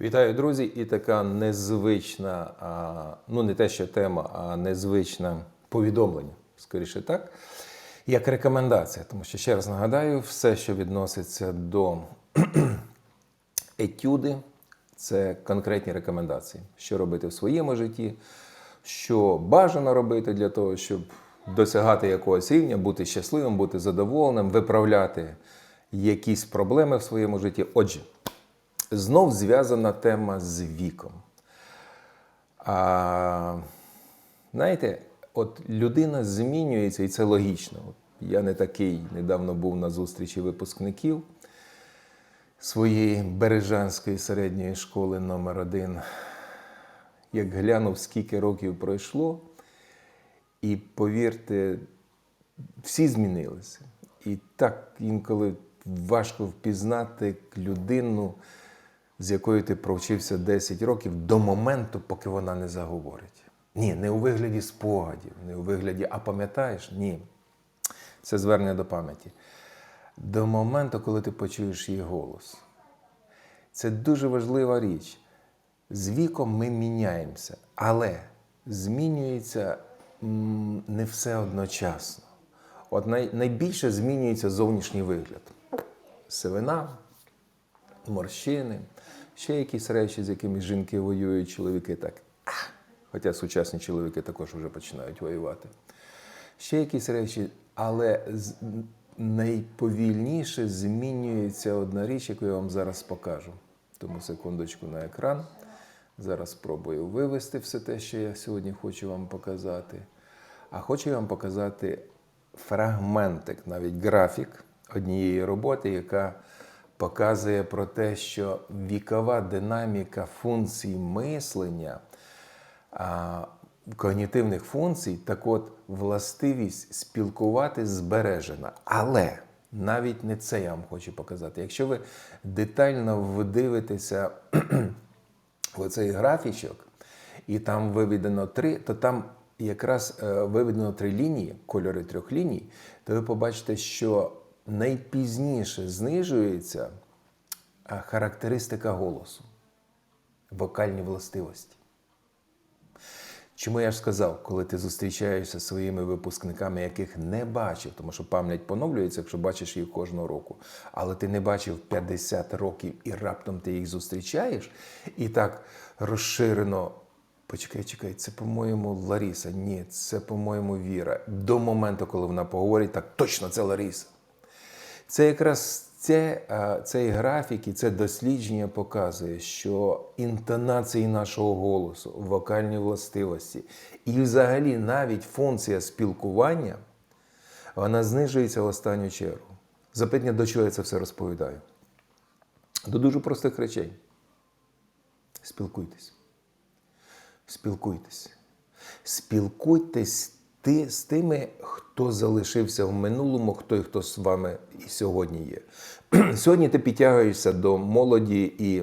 Вітаю, друзі! І така незвична, ну не те, що тема, а незвичне повідомлення, скоріше так, як рекомендація. Тому що ще раз нагадаю, все, що відноситься до етюди, це конкретні рекомендації, що робити в своєму житті, що бажано робити для того, щоб досягати якогось рівня, бути щасливим, бути задоволеним, виправляти якісь проблеми в своєму житті. Отже, знов зв'язана тема з віком. А, знаєте, от людина змінюється, і це логічно. Я не такий недавно був на зустрічі випускників своєї Бережанської середньої школи номер 1 Як глянув, скільки років пройшло, і повірте, всі змінилися. І так інколи важко впізнати людину, з якою ти провчився 10 років до моменту, поки вона не заговорить. Ні, не у вигляді спогадів, не у вигляді, а пам'ятаєш? Ні. Це звернення до пам'яті. До моменту, коли ти почуєш її голос. Це дуже важлива річ. З віком ми міняємося, але змінюється не все одночасно. От най, найбільше змінюється зовнішній вигляд. Сивина, морщини, ще якісь речі, з якими жінки воюють, чоловіки так. Хоча сучасні чоловіки також вже починають воювати. Ще якісь речі, але найповільніше змінюється одна річ, яку я вам зараз покажу. Тому секундочку на екран. Зараз спробую вивести все те, що я сьогодні хочу вам показати. А хочу вам показати фрагментик, навіть графік однієї роботи, яка показує про те, що вікова динаміка функцій мислення, когнітивних функцій, так от властивість спілкувати збережена. Але навіть не це я вам хочу показати. Якщо ви детально вдивитеся в оцей графічок, і там виведено три, то там якраз е, виведено три лінії, кольори трьох ліній, то ви побачите, що найпізніше знижується е, характеристика голосу, вокальні властивості. Чому я ж сказав, коли ти зустрічаєшся зі своїми випускниками, яких не бачив, тому що пам'ять поновлюється, якщо бачиш їх кожного року, але ти не бачив 50 років і раптом ти їх зустрічаєш, і так розширено. Почекай, чекай, це, по-моєму, Ларіса. Ні, це, по-моєму, Віра. До моменту, коли вона поговорить, так точно це Лариса. Це якраз це, цей графік і це дослідження показує, що інтонації нашого голосу, вокальні властивості і взагалі навіть функція спілкування, вона знижується в останню чергу. Запитання, до чого я це все розповідаю? До дуже простих речей. Спілкуйтесь. Спілкуйтесь. Спілкуйтесь ти, з тими, хто залишився в минулому, хто і хто з вами і сьогодні є. сьогодні ти підтягуєшся до молоді і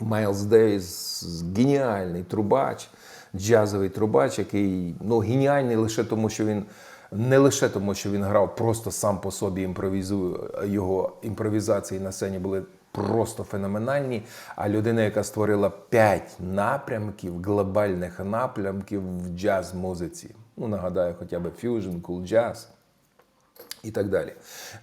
Майлз Дейз геніальний трубач, джазовий трубач, який ну, геніальний лише тому, що він. Не лише тому, що він грав просто сам по собі імпровізує, його імпровізації на сцені були просто феноменальні. А людина, яка створила п'ять напрямків, глобальних напрямків в джаз-музиці. Ну, нагадаю, хоча б фьюжн, кул джаз і так далі.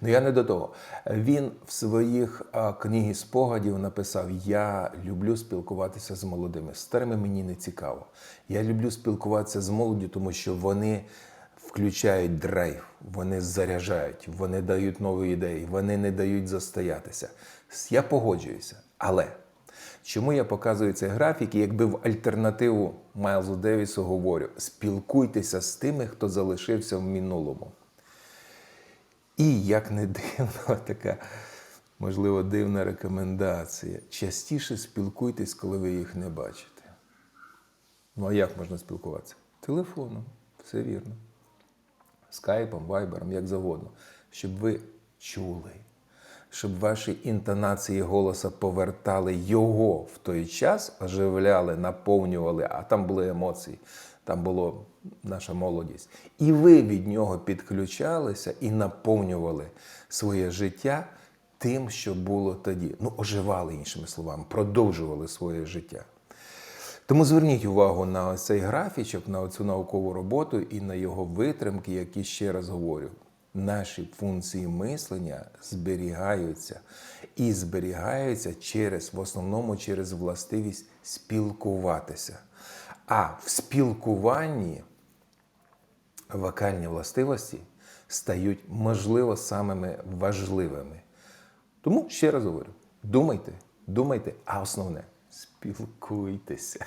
Ну я не до того. Він в своїх книгі спогадів написав: Я люблю спілкуватися з молодими. Старими мені не цікаво. Я люблю спілкуватися з молоддю, тому що вони включають драйв, вони заряджають, вони дають нові ідеї, вони не дають застоятися. Я погоджуюся, але. Чому я показую цей графік? І якби в альтернативу Майлзу Девісу говорю: спілкуйтеся з тими, хто залишився в минулому. І як не дивно, така можливо дивна рекомендація. Частіше спілкуйтесь, коли ви їх не бачите. Ну а як можна спілкуватися? Телефоном, все вірно. Скайпом, вайбером, як завгодно, щоб ви чули, щоб ваші інтонації голоса повертали його в той час, оживляли, наповнювали, а там були емоції, там була наша молодість. І ви від нього підключалися і наповнювали своє життя тим, що було тоді. Ну, оживали, іншими словами, продовжували своє життя. Тому зверніть увагу на цей графічок, на цю наукову роботу і на його витримки, які ще раз говорю. Наші функції мислення зберігаються і зберігаються через, в основному через властивість спілкуватися. А в спілкуванні вокальні властивості стають, можливо, самими важливими. Тому ще раз говорю: думайте, думайте, а основне спілкуйтеся.